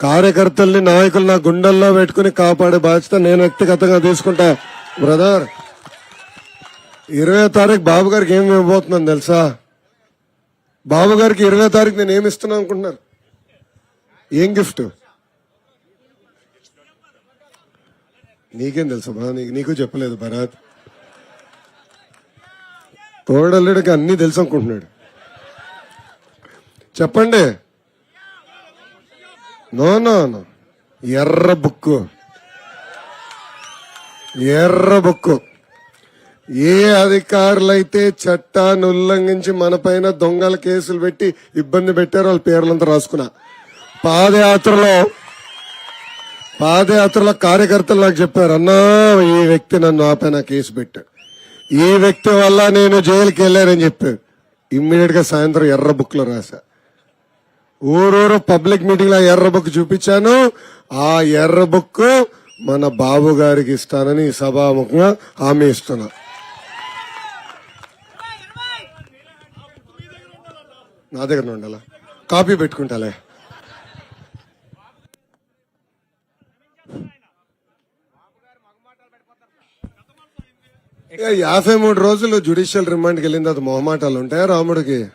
కార్యకర్తల్ని నాయకులు నా గుండెల్లో పెట్టుకుని కాపాడే బాధ్యత నేను వ్యక్తిగతంగా తీసుకుంటా. బ్రదర్ ఇరవై తారీఖు బాబు గారికి ఏమి ఇవ్వబోతున్నాను తెలుసా? బాబు గారికి ఇరవై తారీఖు నేను ఏమి అనుకుంటున్నారు? ఏం గిఫ్ట్? నీకేం తెలుసు నీకు నీకు చెప్పలేదు భరత్. తోడల్లుడికి అన్ని తెలుసు అనుకుంటున్నాడు. చెప్పండి. నో నో నో ఎర్ర బుక్కు ఎర్ర బుక్కు ఏ అధికారులైతే చట్టాన్ని ఉల్లంఘించి మన పైన దొంగల కేసులు పెట్టి ఇబ్బంది పెట్టారో వాళ్ళ పేర్లంతా రాసుకున్నా. పాదయాత్రలో పాదయాత్రలో కార్యకర్తలు నాకు చెప్పారు అన్నా ఈ వ్యక్తి నన్ను ఆపైన కేసు పెట్టాడు. ఈ వ్యక్తి వల్ల నేను జైలుకి వెళ్ళానని చెప్పాడు ఇమ్మీడియట్గా సాయంత్రం ఎర్ర బుక్లో రాశా. ఊరూరు పబ్లిక్ మీటింగ్లో ఎర్ర బుక్ చూపించాను. ఆ ఎర్ర బుక్ మన బాబు గారికి ఇస్తానని సభాముఖంగా హామీ ఇస్తున్నా. నా దగ్గర ఉండాలా? కాపీ పెట్టుకుంటాలే. యాభై మూడు రోజులు జుడిషియల్ రిమాండ్కి వెళ్ళిన తర్వాత మొహమాటాలు ఉంటాయా రాముడికి?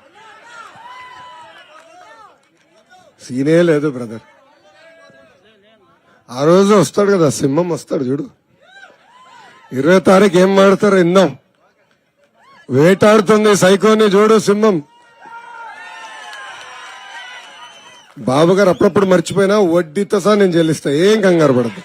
సీనే లేదు బ్రదర్. ఆ రోజు వస్తాడు కదా సింహం వస్తాడు చూడు. ఇరవై తారీఖు ఏం మాడతారు ఇందాం వేటాడుతుంది సైకోని చూడు సింహం. బాబు గారు అప్పుడప్పుడు మర్చిపోయినా వడ్డీతో సహా నేను చెల్లిస్తా ఏం కంగారు పడదు